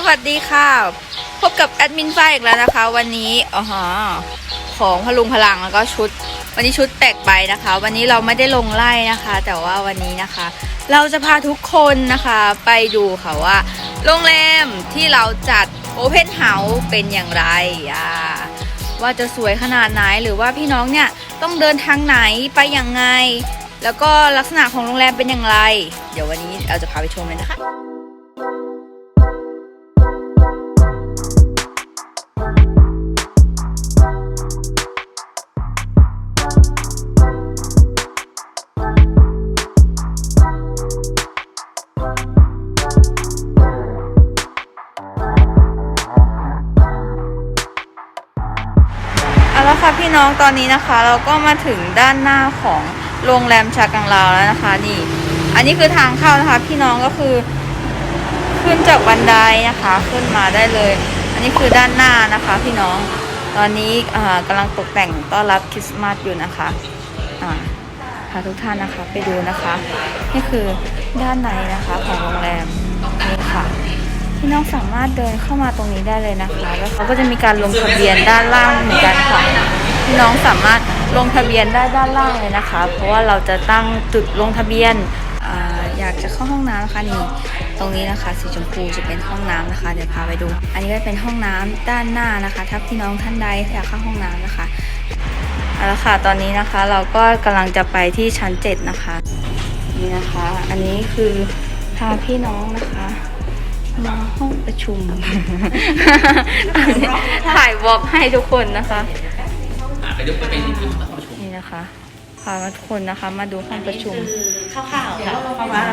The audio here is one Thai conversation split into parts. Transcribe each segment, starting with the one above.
สวัสดีค่ะ พบกับแอดมินฝ้ายอีกแล้วนะคะ วันนี้อ๋อฮะของพลุงพลังแล้วก็ชุด วันนี้ชุดแปลกไปนะคะ วันนี้เราไม่ได้ลงไล่นะคะ แต่ว่าวันนี้นะคะ เราจะพาทุกคนนะคะไปดูค่ะว่าโรงแรมที่เราจัดโอเพนเฮาส์เป็นอย่างไรอ่าว่าจะสวยขนาดไหนหรือว่าพี่น้องเนี่ยต้องเดินทางไหนไปยังไง แล้วก็ลักษณะของโรงแรมเป็นอย่างไร เดี๋ยววันนี้เราจะพาไปชมเลยนะคะ พี่น้องตอนนี้นะคะ เราก็มาถึงด้านหน้าของโรงแรมชากังลาวแล้วนะคะ นี่ อันนี้คือทางเข้านะคะ พี่น้องก็คือ ขึ้นจากบันไดนะคะ ขึ้นมาได้เลย อันนี้คือด้านหน้านะคะ พี่น้อง ตอนนี้อ่ากำลังตกแต่งต้อนรับคริสต์มาสอยู่นะคะอ่าพาทุกท่านนะคะไปดูนะคะ นี่คือด้านในนะคะของโรงแรมนี่ค่ะพี่น้องสามารถเดินเข้ามาตรงนี้ได้เลยนะคะ แล้วเขาก็จะมีการลงทะเบียนด้านล่างเหมือนกันค่ะ พี่น้องสามารถลงทะเบียนได้ด้านล่างเลยนะคะ เพราะว่าเราจะตั้งจุดลงทะเบียนออยากจะเข้าห้องน้ำนะคะนี่ตรงนี้นะคะสีชมพูจะเป็นห้องน้ำนะคะเดี๋ยวพาไปดู อันนี้ก็เป็นห้องน้ำด้านหน้านะคะ ถ้าพี่น้องท่านใดอยากเข้าห้องน้ำนะคะเอาละค่ะตอนนี้นะคะเราก็กำลังจะไปที่ชั้นเจ็ดนะคะนี่นะคะ อันนี้คือพาพี่น้องนะคะมาห้องประชุมถ่ายวอล์กให้ทุกคนนะคะ อะไปดูไปเป็นที่ห้องประชุมนี่นะคะพาทุกคนนะคะ มาดูห้องประชุมคร่าวๆค่ะเพราะว่า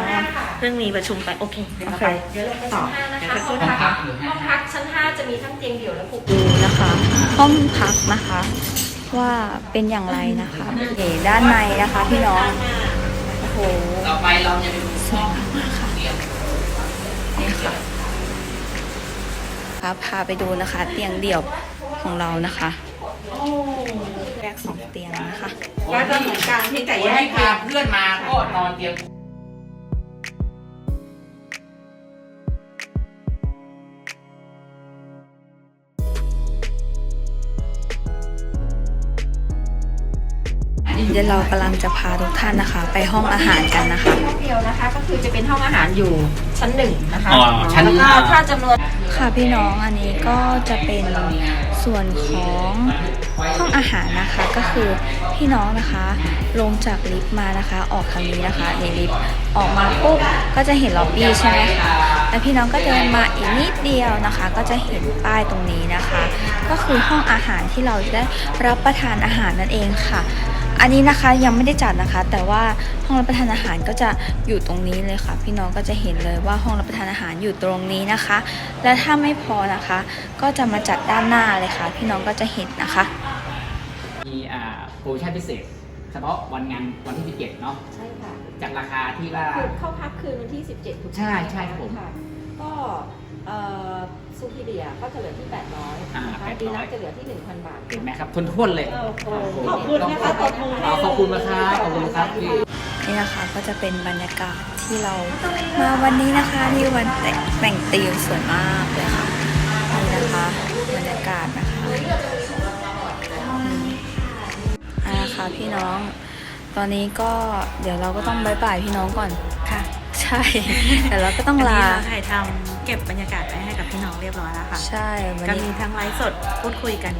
เพิ่งมีประชุมไปโอเคเดี๋ยวเราไปเดี๋ยวเราไปต่อเดี๋ยวจะห้พูอดงนะพัคะกหรือห้องพักชั้น5จะมีทั้งเตียงเดี่ยวและผูกดูนะคะ ห้องพักนะคะ ว่าเป็นอย่างไรนะคะเอ๋ด้านในนะคะพี่น้องโอ้โหต่อไปเราจะไปดูสวยมากค่ะเตียงนี่ค่ะพาพาไปดูนะคะ เตียงเดี่ยวของเรานะคะ แยกสองเตียงนะคะก็จะเหมือนกันที่แต่คนแยกที่พาเพื่อนมาก็นอนเตียงเดี๋ยวเรากำลังจะพาทุกท่านนะคะ ไปห้องอาหารกันนะคะ ห้องเดียวนะคะก็คือจะเป็นห้องอาหารอยู่ชั้นหนึ่งนะคะอ๋อชั้น แล้วก็ถ้าจำนวน ค่ะพี่น้องอันนี้ก็จะเป็นส่วนของห้ องอาหารนะคะก็คือพี่น้องนะคะลงจากลิฟต์มานะคะ ออกทางนี้นะคะในลิฟต์ออกมาปุ๊บก็จะเห็นล็อบบี้ใช่ไหมคะแล้วพี่น้องก็เดินมาอีกนิดเดียวนะคะ ก็จะเห็นป้ายตรงนี้นะคะ ก็คือห้องอาหารที่เราจะได้รับประทานอาหารนั่นเองค่ะอันนี้นะคะยังไม่ได้จัดนะคะ แต่ว่าห้องรับประทานอาหารก็จะอยู่ตรงนี้เลยค่ะ พี่น้องก็จะเห็นเลยว่าห้องรับประทานอาหารอยู่ตรงนี้นะคะ และถ้าไม่พอนะคะ ก็จะมาจัดด้านหน้าเลยค่ะ พี่น้องก็จะเห็นนะคะ มีอ่าโปรโมชั่นพิเศษ เฉพาะวันงานวันที่ 17 เนาะใช่ค่ะจากราคาที่ว่า คือเข้าพักคืนวันที่ 17ถูกไหมใช่ใช่ครับผมะก็เอ่อซูพีเดียก็จะเหลือที่ 800อ่านะคะ800 ดีนักจะเหลือที่ 1,000 บาท เห็นไหมครับทนทวนๆเลย โอ้โหขอบคุณนะคะตบมือให้อ๋อขอบคุณนะครับขอบคุณครับพี่ นี่นะคะก็จะเป็นบรรยากาศที่เรามาวันนี้นะคะที่วันแต่งแต่งตีมสวยมากเลยค่ะ ตอนนี้ก็เดี๋ยวเราก็ต้องบายบายพี่น้องก่อน ค่ะ ใช่ แต่เราก็ต้องลาที่เราถ่ายทำเก็บบรรยากาศไว้ให้กับพี่น้องเรียบร้อยแล้วค่ะ ใช่ก็มีทั้งไลฟ์สดพูดคุยกัน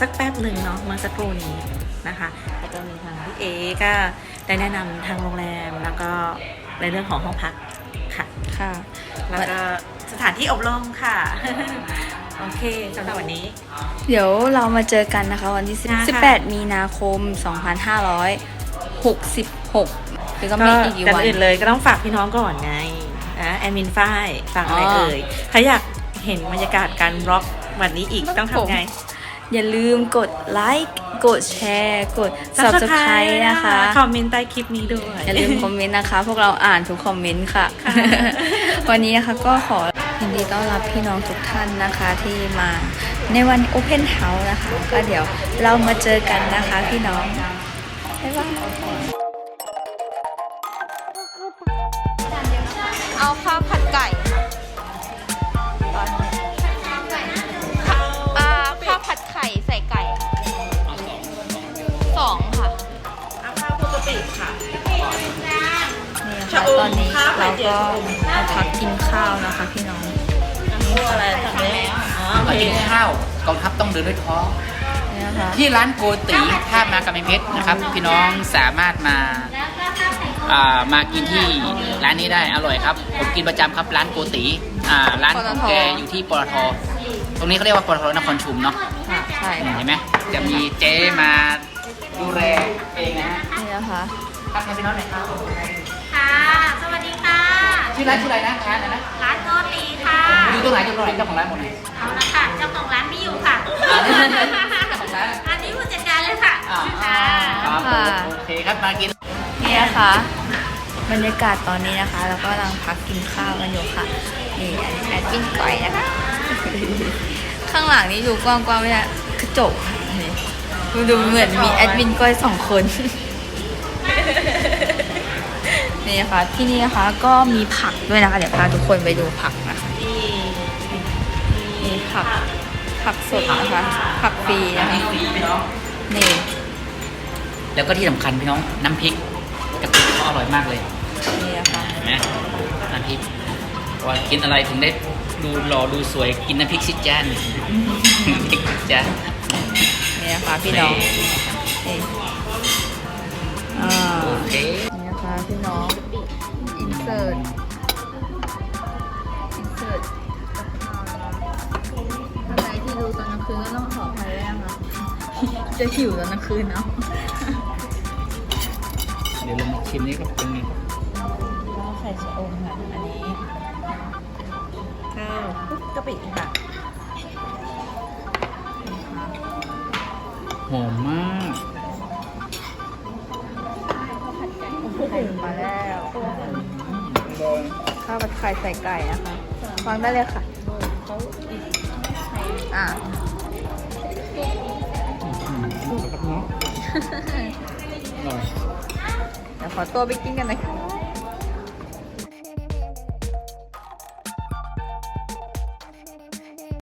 สักแป๊บหนึ่งเนาะเมื่อสักครู่นี้นะคะแล้วก็มีทางพี่เอก็ได้แนะนำทางโรงแรมแล้วก็ในเรื่องของห้องพักค่ะค่ะ แล้วก็สถานที่อบรมค่ะโอเคสำหรับวันนี้ เดี๋ยวเรามาเจอกันนะคะ วันที่ 18 มีนาคม 2500 66ก็ไม่อีกกี่วันอื่นเลยก็ต้องฝากพี่น้องก่อนไงนะแอมินฝ้ายฝากอะไรเอ่ยถ้าอยากเห็นบรรยากาศการร็อกวันนี้อีกต้องทำไง อย่าลืมกดไลค์กดแชร์ กด subscribe นะคะ คอมเมนต์ใต้คลิปนี้ด้วย อย่าลืมคอมเมนต์นะคะ พวกเราอ่านทุกคอมเมนต์ค่ะ วันนี้นะะก็ขอยินดีต้อนรับพี่น้องทุกท่านนะคะที่มาในวัน Open House นะคะ ก็เดี๋ยวเรามาเจอกันนะคะพี่น้อง บ๊ายบายเอาข้าวผัดไก่อ่าข้าวผัดไข่ใส่ไก่สองค่ะข้าวปกตอนนี้เราก็พักกินข้าวนะคะพี่น้อง อันนี้อะไรทำได้อ๋อมากินข้าวกองทัพต้องเดินด้วยท้อง นี่นะคะ ที่ร้านโกตีท่ามากำแพงเพชรนะครับ พี่น้องสามารถมาอ่ามากินที่ร้านนี้ได้อร่อยครับ ผมกินประจำครับร้านโกตีอ่าร้านของแกอยู่ที่ปตทตรงนี้เขาเรียกว่าปตทนครชุมเนาะค่ะใช่เห็ค่ะนไหมจะมีเจ๊มาดูแลเองนะฮะนี่นะคะทักทายพี่น้องหน่อยครับค่ะ สวัสดีค่ะ ชื่อร้านชื่ออะไรนะร้านอะไรนะร้านโกตีค่ะ อยู่ตรงไหนอยู่ตรงไหนเจ้าของร้านหมดเลย เอาละค่ะ เจ้าของร้านไม่อยู่ค่ะ อ่าเจ้าของร้านอันนี้ผู้จัดการเลยค่ะอ่าค่ะครับผมโอเคครับมากิน นี่นะคะ บรรยากาศตอนนี้นะคะเราก็กำลังพักกินข้าวกันอยู่ค่ะนี่อันนี้แอดมินก้อยนะคะ ข้างหลังนี้ดูกว้างๆไม่ใช่กระจกค่ะนี่ดูดูเหมือนมีแอดมินก้อยสองคน นี่นะคะที่นี่นะคะก็มีผักด้วยนะคะ เดี๋ยวพาทุกคนไปดูผักนะคะนี่ผัก ผักสดนะคะ ผักฟรีนะคะฟรีพี่น้อง นี่ แล้วก็ที่สำคัญพี่น้องน้ำพริกกะปิเขาอร่อยมากเลยนี่นะคะ เห็นไหมน้ำพริกว่ากินอะไรถึงได้ดูหล่อดูสวยกินน้ำพริกสิจ้านน้ำพริกสิจ้านนี่นะคะพี่น้อง นี่อ่าโอเคนี่นะคะพี่น้อง อินเสิร์ต อินเสิร์ต คืนก็ต้องขออภัยด้วยนะคะจะหิวตอนกลางคืนเนาะเดี๋ยวลองชิมนี้ครับเป็นไงก็ไข่ชะอมค่ะอันนี้ข้าวคลุกกะปิค่ะหอมมากไข่มาแล้วข้าวผัดไข่ใส่ไก่นะคะฟังได้เลยค่ะอ่า อร่อย เดี๋ยวขอตัวไปกินกันนะคะ